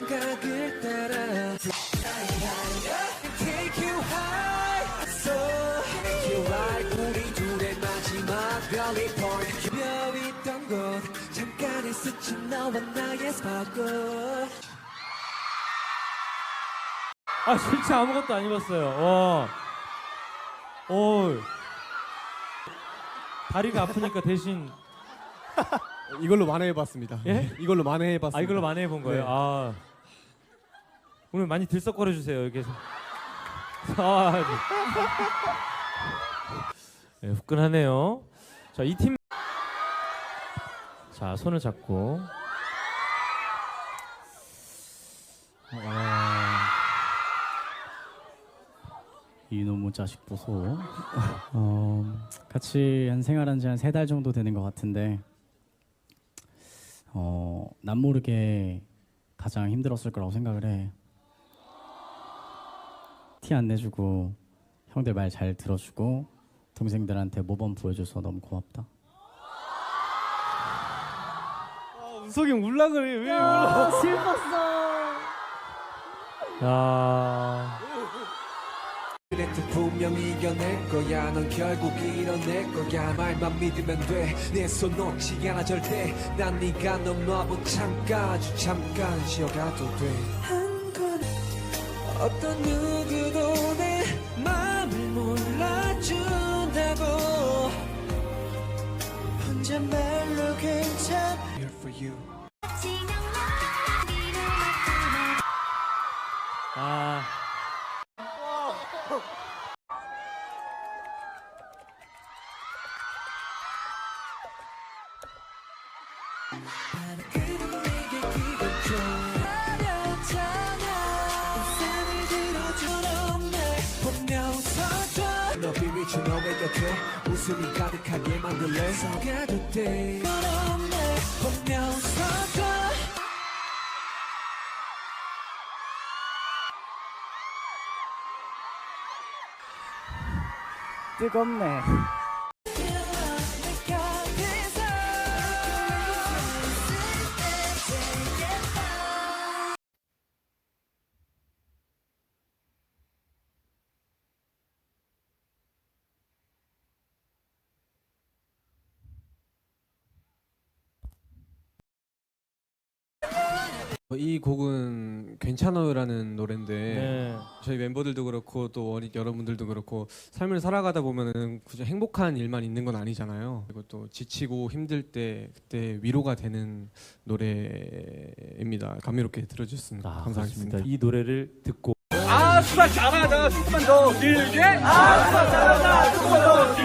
그 따라 Take you high So you right 우리 둘의 마지막 별이 point 며 있던 곳 잠깐의 스친 너와 나의 스파크 아 진짜 아무것도 안 입었어요. 와. 오. 다리가 아프니까 대신 이걸로 만회해봤습니다. 예? 이걸로 만회해봤습니다. 아 이걸로 많이 해본 거예요. 네. 아 오늘 많이 들썩거려 주세요 여기서. 아, 네. 네, 후끈하네요. 자 이 팀. 자 손을 잡고 이놈의 자식 보소. 어, 같이 한 생활한 지 한 세 달 정도 되는 것 같은데, 어, 남 모르게 가장 힘들었을 거라고 생각을 해. 티 안 내주고 형들 말 잘 들어주고 동생들한테 모범 보여줘서 너무 고맙다. 우석이 형 울라 그래 왜 울어? 슬펐어. 야. 그랬듯 분명히 이겨낼 거야. 넌 결국 이뤄낼 거야. 말만 믿으면 돼내 손 놓지 않아 절대. 난 네가 넘어본 창까지 잠깐 쉬어가도 돼한 건 어떤 누구도 내 마음을 몰라준다고. 혼잣말로 괜찮 Here for you. 아. 너의 곁에 웃음이 가득하게 만들래. 속아도 돼. 보며 웃어줘. 뜨겁네. 이 곡은 괜찮아요라는 노래인데 네. 저희 멤버들도 그렇고 또 원익 여러분들도 그렇고 삶을 살아가다 보면은 굳이 행복한 일만 있는 건 아니잖아요. 그리고 또 지치고 힘들 때 그때 위로가 되는 노래입니다. 감미롭게 들어주셨습니다. 아, 감사하겠습니다. 그렇습니다. 이 노래를 듣고 아, 수박 잘하자. 조금만 더 길게. 아, 수박 잘하자.